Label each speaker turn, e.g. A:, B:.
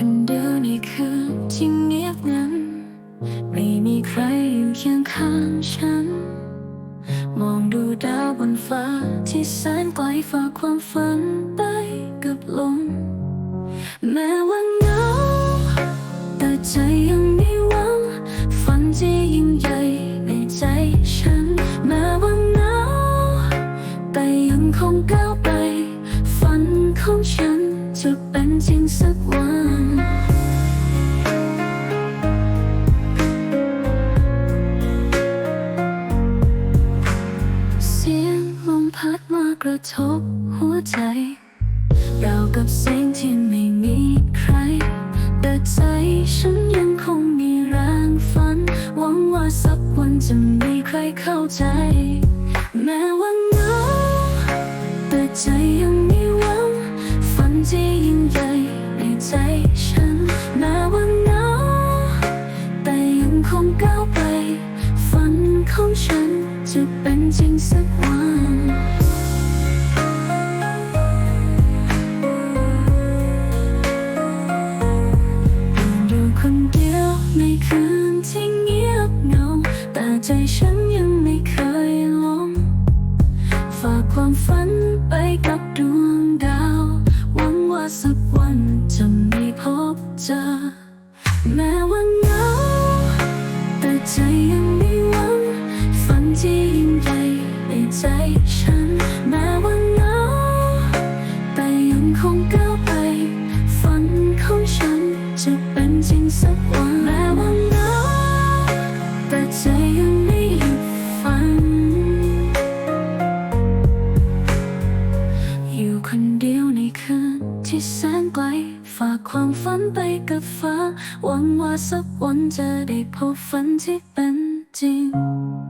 A: คนเดียวในคืนที่เงียบงัน ไม่มีใครอยู่เคียงข้างฉัน มองดูดาวบนฟ้าที่แสนไกลฝากความฝันไปกับลมแม้ว่าเหงาแต่ใจยังมีหวังฝันที่ยิ่งใหญ่ในใจฉัน แม้ว่าเหงาแต่ยังคงก้าวไป ฝันของฉันจะเป็นจริงสัก พัดมากระทบหัวใจ เรากับเสียงที่ไม่มีใคร แต่ใจฉันยังคงมีแรงฝัน หวังว่าสักวันจะมีใครเข้าใจ แม้ว่าเหงาแต่ใจยังมีหวัง ฝันที่ยิ่งใหญ่ในใจฉันแม้ว่าเหงาแต่ยังคงก้าวไป ฝันของฉัน จะเป็นจริงสักวันอยู่คนเดียวในคืนที่เงียบเหงา แต่ใจฉันยังไม่เคยลงฝากความฝันไปกับดวงดาว หวังว่าสักวันจะมีพบเจอ แม้ว่าเหงาแต่ใจยัง ที่ยิ่งใหญ่ในใจฉัน แม้ว่าเหงาแต่ยังคงก้าวไป ฝันของฉันจะเป็นจริงสักวันแม้ว่าเหงาแต่ใจยังไม่หยุดฝัน อยู่คนเดียวในคืนที่แสนไกล ฝากความฝันไปกับฟ้า หวังว่าสักวันจะได้พบฝันที่เป็นจริง